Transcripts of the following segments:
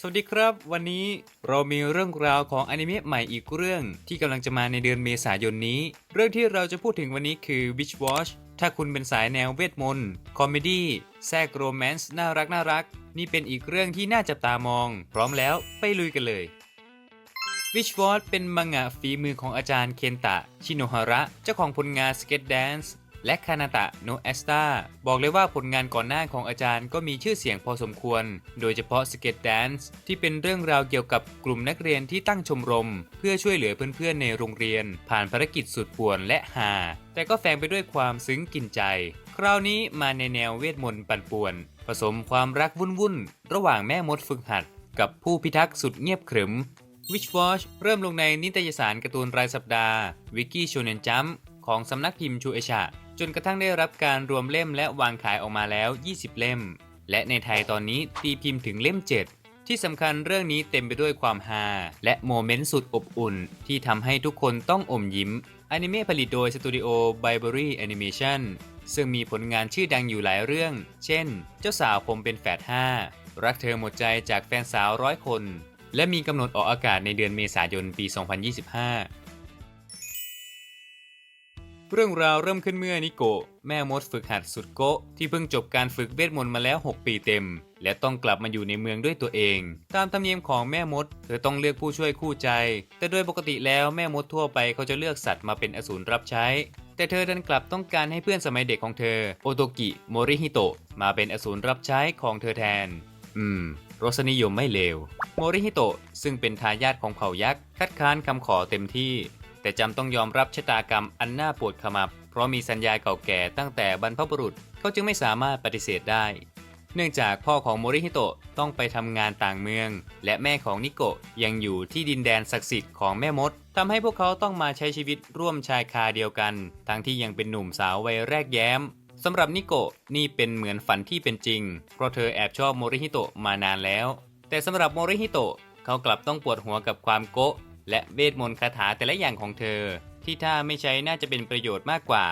สวัสดีครับ วันนี้เรามีเรื่องราวของอนิเมะใหม่อีกเรื่องที่กำลังจะมาในเดือนเมษายนนี้ เรื่องที่เราจะพูดถึงวันนี้คือ Witch Watch ถ้าคุณเป็นสายแนวเวทมนต์คอมเมดี้แทรกโรแมนต์น่ารักน่ารัก นี่เป็นอีกเรื่องที่น่าจับตามอง พร้อมแล้วไปลุยกันเลย Witch Watch เป็นมังงะฝีมือของอาจารย์เคนตะ ชิโนฮาระ เจ้าของผลงาน Skate Dance และคานาตะโนเอสตาบอกเลยว่าผลงานก่อนหน้าของอาจารย์ก็มีชื่อเสียงพอสมควร โดยเฉพาะ Skate Dance ที่เป็นเรื่องราวเกี่ยวกับกลุ่มนักเรียนที่ตั้งชมรม เพื่อช่วยเหลือเพื่อนๆในโรงเรียน ผ่านภารกิจสุดป่วนและฮาแต่ก็แฝงไปด้วยความซึ้งกินใจ คราวนี้มาในแนวเวทมนต์ปั่นป่วน ผสมความรักวุ่นๆระหว่างแม่มดฝึกหัด กับผู้พิทักษ์สุดเงียบขรึม Witch Watch เริ่มลงในนิตยสารการ์ตูนรายสัปดาห์ Wiki Shonen Jump ของสำนักพิมพ์ชูเอชะจนกระทั่งได้รับการรวมเล่มและวางขายออกมาแล้ว 20 เล่ม และในไทยตอนนี้ตีพิมพ์ถึงเล่ม 7 ที่สำคัญเรื่องนี้เต็มไปด้วยความฮาและโมเมนต์สุดอบอุ่น ที่ทำให้ทุกคนต้องอมยิ้มอนิเมะผลิตโดยสตูดิโอ b i b e r y Animation ซึ่งมีผลงานชื่อดังอยู่หลายเรื่อง เช่น เจ้าสาวผมเป็นแฝด5 รักเธอหมดใจจากแฟนสาวร้อยคน และมีกำหนดออกอากาศในเดือนเมษายนปี 2025 เรื่องราวเริ่มขึ้นเมื่อนิโกะแม่มดฝึกหัดสุดโกะที่เพิ่งจบการฝึกเวทมนต์มาแล้ว 6 ปีเต็ม และต้องกลับมาอยู่ในเมืองด้วยตัวเอง ตามธรรมเนียมของแม่มด เธอต้องเลือกผู้ช่วยคู่ใจ แต่โดยปกติแล้วแม่มดทั่วไปเขาจะเลือกสัตว์มาเป็นอสูรรับใช้ แต่เธอดันกลับต้องการให้เพื่อนสมัยเด็กของเธอโอโตกิโมริฮิโตะมาเป็นอสูรรับใช้ของเธอแทน อืมรสนิยมไม่เลวโมริฮิโตะซึ่งเป็นทายาทของเผ่ายักษ์คัดค้านคำขอเต็มที่ แต่จำต้องยอมรับชะตากรรมอันน่าปวดขมับ เพราะมีสัญญาเก่าแก่ตั้งแต่บรรพบุรุษเขาจึงไม่สามารถปฏิเสธได้ เนื่องจากพ่อของโมริฮิโตะต้องไปทำงานต่างเมือง และแม่ของนิโกะยังอยู่ที่ดินแดนศักดิ์สิทธิ์ของแม่มดทำให้พวกเขาต้องมาใช้ชีวิตร่วมชายคาเดียวกัน ทั้งที่ยังเป็นหนุ่มสาววัยแรกแย้มสำหรับนิโกะนี่เป็นเหมือนฝันที่เป็นจริง เพราะเธอแอบชอบโมริฮิโตะมานานแล้ว แต่สำหรับโมริฮิโตะเขากลับต้องปวดหัวกับความโกะ และเวทมนต์คาถาแต่ละอย่างของเธอ ที่ถ้าไม่ใช้น่าจะเป็นประโยชน์มากกว่า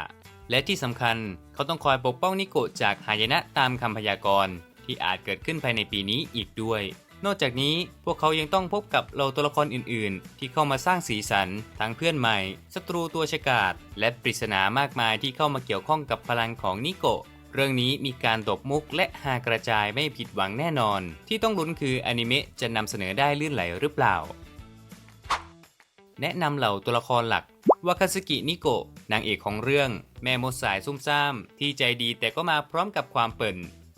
และที่สำคัญเขาต้องคอยปกป้องนิโกะจากหายนะตามคำพยากรณ์ที่อาจเกิดขึ้นภายในปีนี้อีกด้วย นอกจากนี้พวกเขายังต้องพบกับเราตัวละครอื่น ๆ ที่เข้ามาสร้างสีสันทั้งเพื่อนใหม่ศัตรูตัวฉกาจและปริศนามากมายที่เข้ามาเกี่ยวข้องกับพลังของนิโกะเรื่องนี้มีการตบมุกและหากระจายไม่ผิดหวังแน่นอน ที่ต้องลุ้นคืออนิเมะจะนำเสนอได้ลื่นไหลหรือเปล่า แนะนำเหล่าตัวละครหลักวาคาสกินิโกะนางเอกของเรื่อง แม่มดสายซุ่มซ่าม ที่ใจดีแต่ก็มาพร้อมกับความเปิ่น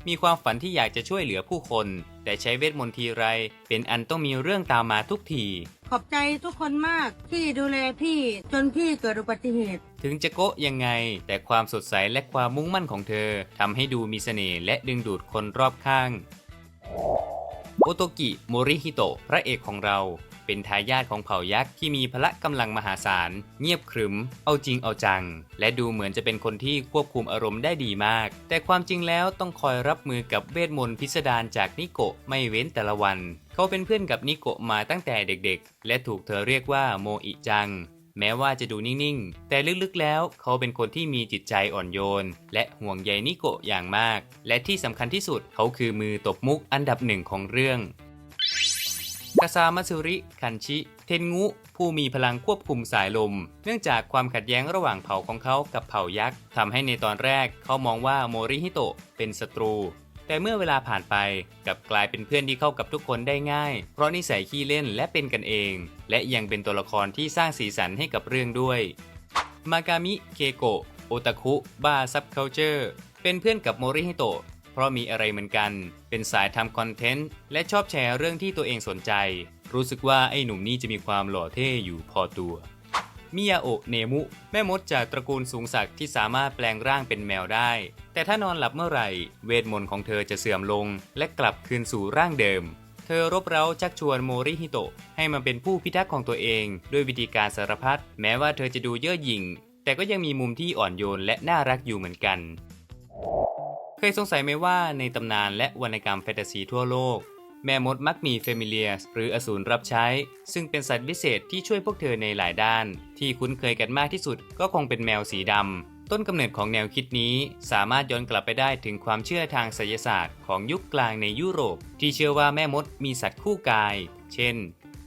มีความฝันที่อยากจะช่วยเหลือผู้คน แต่ใช้เวทมนต์ทีไร เป็นอันต้องมีเรื่องตามมาทุกที ขอบใจทุกคนมากที่ดูแลพี่จนพี่เกิดอุบัติเหตุ ถึงจะโกะยังไง แต่ความสดใสและความมุ่งมั่นของเธอทำให้ดูมีเสน่ห์และดึงดูดคนรอบข้างโอโตกิโมริฮิโตะพระเอกของเรา เป็นทายาทของเผ่ายักษ์ที่มีพละกำลังมหาศาล เงียบขรึม เอาจริงเอาจัง และดูเหมือนจะเป็นคนที่ควบคุมอารมณ์ได้ดีมาก แต่ความจริงแล้วต้องคอยรับมือกับเวทมนต์พิสดารจากนิโกะไม่เว้นแต่ละวัน เขาเป็นเพื่อนกับนิโกะมาตั้งแต่เด็กๆ และถูกเธอเรียกว่าโมอิจังแม้ว่าจะดูนิ่งๆ แต่ลึกๆ แล้วเขาเป็นคนที่มีจิตใจอ่อนโยน และห่วงใยนิโกะอย่างมาก และที่สำคัญที่สุดเขาคือมือตบมุกอันดับหนึ่งของเรื่อง กาซามัตสึริ คันชิ เทนงุ ผู้มีพลังควบคุมสายลม เนื่องจากความขัดแย้งระหว่างเผ่าของเขากับเผ่ายักษ์ทำให้ในตอนแรกเขามองว่าโมริฮิโตะเป็นศัตรู แต่เมื่อเวลาผ่านไปกลับกลายเป็นเพื่อนที่เข้ากับทุกคนได้ง่าย เพราะนิสัยขี้เล่นและเป็นกันเอง และยังเป็นตัวละครที่สร้างสีสันให้กับเรื่องด้วย มากามิ เคโกะ โอตาคุบาซับเคาเจอร์ เป็นเพื่อนกับโมริฮิโตะ ราะมีอะไรเหมือนกัน เป็นสายทำคอนเทนต์ และชอบแชร์เรื่องที่ตัวเองสนใจ รู้สึกว่าไอ้หนุ่มนี่จะมีความหล่อเท่อยู่พอตัว มิยาโอะเนมุ แม่มดจากตระกูลสูงศักดิ์ที่สามารถแปลงร่างเป็นแมวได้ แต่ถ้านอนหลับเมื่อไหร่ เวทมนต์ของเธอจะเสื่อมลง และกลับคืนสู่ร่างเดิมเธอรบเร้าชักชวนโมริฮิโตะให้มาเป็นผู้พิทักษ์ของตัวเอง ด้วยวิธีการสารพัดแม้ว่าเธอจะดูเย่อหยิ่ง แต่ก็ยังมีมุมที่อ่อนโยนและน่ารักอยู่เหมือนกัน เคยสงสัยไหมว่าในตำนานและวรรณกรรมแฟนตาซีทั่วโลก แม่มดมักมีเฟมิเลียสหรืออสูรรับใช้ ซึ่งเป็นสัตว์วิเศษที่ช่วยพวกเธอในหลายด้าน ที่คุ้นเคยกันมากที่สุดก็คงเป็นแมวสีดำ ต้นกำเนิดของแนวคิดนี้ สามารถย้อนกลับไปได้ถึงความเชื่อทางไสยศาสตร์ของยุคกลางในยุโรป ที่เชื่อว่าแม่มดมีสัตว์คู่กาย เช่น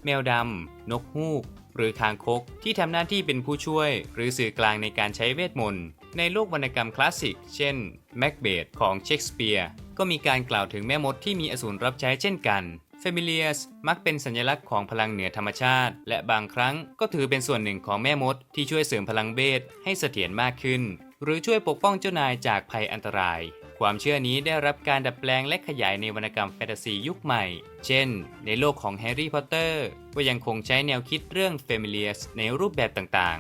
แมวดำนกฮูก หรือคางคกที่ทำหน้าที่เป็นผู้ช่วย หรือสื่อกลางในการใช้เวทมนต์ ในโลกวรรณกรรมคลาสสิก เช่นแมคเบธของเชคสเปียร์ก็มีการกล่าวถึงแม่มดที่มีอสูรรับใช้เช่นกันเฟมิเลียสมักเป็นสัญลักษณ์ของพลังเหนือธรรมชาติ และบางครั้งก็ถือเป็นส่วนหนึ่งของแม่มดที่ช่วยเสริมพลังเบสให้เสถียรมากขึ้น หรือช่วยปกป้องเจ้านายจากภัยอันตราย ความเชื่อนี้ได้รับการดัดแปลงและขยายในวรรณกรรมแฟนตาซียุคใหม่ เช่น ในโลกของแฮร์รี่พอตเตอร์ก็ยังคงใช้แนวคิดเรื่องเฟมิเลียสในรูปแบบต่าง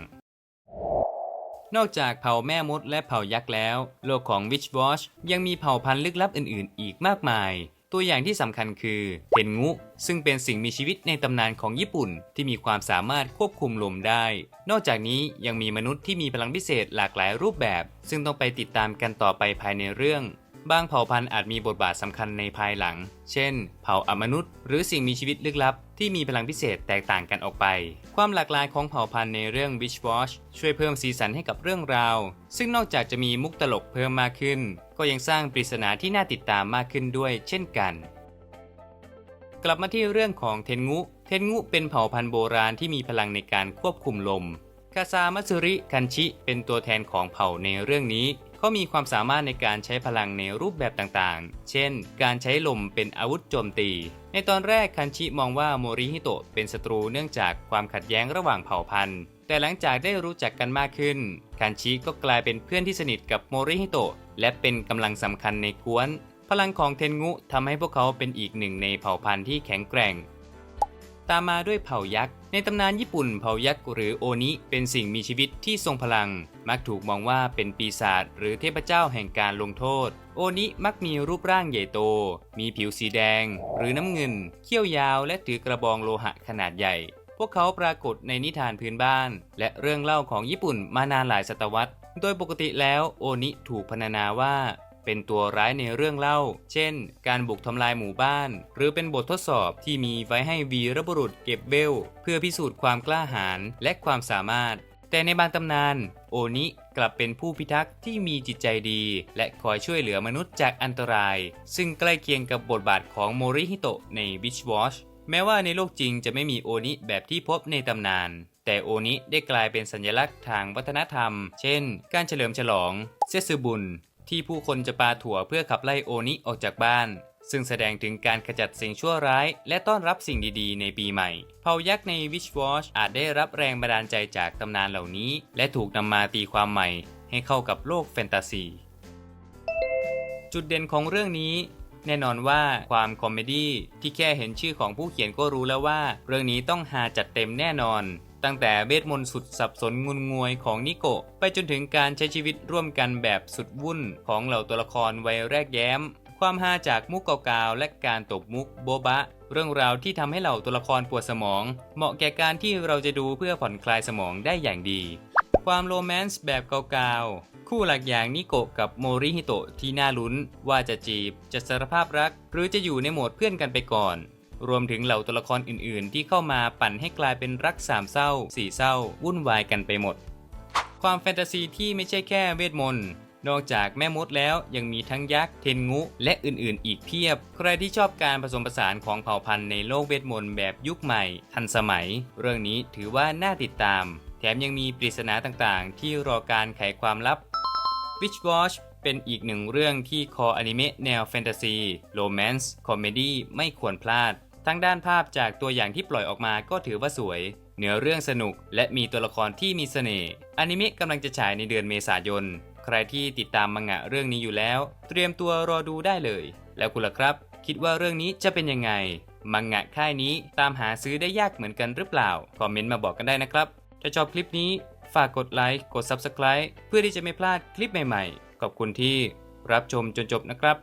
นอกจากเผ่าแม่มดและเผ่ายักษ์แล้ว โลกของ Witch Watch ยังมีเผ่าพันธุ์ลึกลับอื่นๆ อีกมากมาย ตัวอย่างที่สำคัญคือเทนงุ ซึ่งเป็นสิ่งมีชีวิตในตำนานของญี่ปุ่น ที่มีความสามารถควบคุมลมได้ นอกจากนี้ยังมีมนุษย์ที่มีพลังพิเศษหลากหลายรูปแบบ ซึ่งต้องไปติดตามกันต่อไปภายในเรื่อง บางเผ่าพันธุ์อาจมีบทบาทสำคัญในภายหลัง เช่น เผ่าอมนุษย์ หรือสิ่งมีชีวิตลึกลับ ที่มีพลังพิเศษแตกต่างกันออกไป ความหลากหลายของเผ่าพันธุ์ในเรื่อง Witch Watch ช่วยเพิ่มสีสันให้กับเรื่องราว ซึ่งนอกจากจะมีมุกตลกเพิ่มมากขึ้น ก็ยังสร้างปริศนาที่น่าติดตามมากขึ้นด้วย เช่นกัน กลับมาที่เรื่องของเทนงุ เทนงุเป็นเผ่าพันธุ์โบราณที่มีพลังในการควบคุมลม คาซามัตสึริคันชิ เป็นตัวแทนของเผ่าในเรื่องนี้ เขามีความสามารถในการใช้พลังในรูปแบบต่างๆ เช่น การใช้ลมเป็นอาวุธโจมตี ในตอนแรกคันชิมองว่าโมริฮิโตะเป็นศัตรูเนื่องจากความขัดแย้งระหว่างเผ่าพันธุ์ แต่หลังจากได้รู้จักกันมากขึ้น คันชิก็กลายเป็นเพื่อนที่สนิทกับโมริฮิโตะและเป็นกำลังสำคัญในกวน พลังของเทนงุทำให้พวกเขาเป็นอีกหนึ่งในเผ่าพันธุ์ที่แข็งแกร่ง ตามมาด้วยเผ่ายักษ์ ในตำนานญี่ปุ่นเผ่ายักษ์หรือโอนิเป็นสิ่งมีชีวิตที่ทรงพลัง มักถูกมองว่าเป็นปีศาจหรือเทพเจ้าแห่งการลงโทษ โอนิมักมีรูปร่างใหญ่โต มีผิวสีแดง หรือน้ำเงิน เขี้ยวยาวและถือกระบองโลหะขนาดใหญ่ พวกเขาปรากฏในนิทานพื้นบ้าน และเรื่องเล่าของญี่ปุ่นมานานหลายศตวรรษ โดยปกติแล้วโอนิถูกพรรณนาว่า เป็นตัวร้ายในเรื่องเล่า เช่น การบุกทำลายหมู่บ้าน หรือเป็นบททดสอบที่มีไว้ให้วีรบุรุษเก็บเวลเพื่อพิสูจน์ความกล้าหาญและความสามารถ แต่ในบางตำนาน โอนิกลับเป็นผู้พิทักษ์ที่มีจิตใจดี และคอยช่วยเหลือมนุษย์จากอันตราย ซึ่งใกล้เคียงกับบทบาทของโมริฮิโตะใน Witch Watch แม้ว่าในโลกจริงจะไม่มีโอนิแบบที่พบในตำนาน แต่โอนิได้กลายเป็นสัญลักษณ์ทางวัฒนธรรม เช่น การเฉลิมฉลอง เซซึบุน ที่ผู้คนจะปาถั่วเพื่อขับไล่โอนิออกจากบ้าน ซึ่งแสดงถึงการขจัดสิ่งชั่วร้าย และต้อนรับสิ่งดีๆ ในปีใหม่ เผ่ายักษ์ใน Witch Watch อาจได้รับแรงบันดาลใจจากตำนานเหล่านี้ และถูกนำมาตีความใหม่ ให้เข้ากับโลกแฟนตาซี จุดเด่นของเรื่องนี้แน่นอนว่าความคอมเมดี้ที่แค่เห็นชื่อของผู้เขียนก็รู้แล้วว่า เรื่องนี้ต้องหาจัดเต็มแน่นอน ตั้งแต่เวทมนต์สุดสับสนงุนงวยของนิโกะไปจนถึงการใช้ชีวิตร่วมกันแบบสุดวุ่นของเหล่าตัวละครวัยแรกแย้ม ความฮาจากมุกเก่าๆและการตบมุกโบบะ เรื่องราวที่ทำให้เหล่าตัวละครปวดสมอง เหมาะแก่การที่เราจะดูเพื่อผ่อนคลายสมองได้อย่างดี ความโรแมนต์แบบเก่าๆคู่หลักอย่างนิโกะกับโมริฮิโตะที่น่าลุ้นว่าจะจีบจะสารภาพรัก หรือจะอยู่ในโหมดเพื่อนกันไปก่อน รวมถึงเหล่าตัวละครอื่นๆ ที่เข้ามาปั่นให้กลายเป็นรักสามเศร้าสี่เศร้า วุ่นวายกันไปหมด ความแฟนตาซีที่ไม่ใช่แค่เวทมนต์นอกจากแม่มดแล้วยังมีทั้งยักษ์เทนงุ และอื่นๆ อีกเพียบ ใครที่ชอบการผสมผสานของเผ่าพันธุ์ในโลกเวทมนต์แบบยุคใหม่ ทันสมัย เรื่องนี้ถือว่าน่าติดตาม แถมยังมีปริศนาต่างๆ ที่รอการไขความลับ Witch Watch เป็นอีกหนึ่งเรื่องที่คออนิเมะแนวแฟนตาซี โรแมนส์ คอมเมดี้ไม่ควรพลาด ทั้งด้านภาพจากตัวอย่างที่ปล่อยออกมาก็ถือว่าสวย เนื้อเรื่องสนุก และมีตัวละครที่มีเสน่ห์อนิเมะกำลังจะฉายในเดือนเมษายน ใครที่ติดตามมังงะเรื่องนี้อยู่แล้ว เตรียมตัวรอดูได้เลย แล้วคุณล่ะครับ คิดว่าเรื่องนี้จะเป็นยังไง มังงะค่ายนี้ตามหาซื้อได้ยากเหมือนกันหรือเปล่า คอมเมนต์มาบอกกันได้นะครับ ถ้าชอบคลิปนี้ฝากกดไลค์ กด Subscribe เพื่อที่จะไม่พลาดคลิปใหม่ๆ ขอบคุณที่รับชมจนจบนะครับ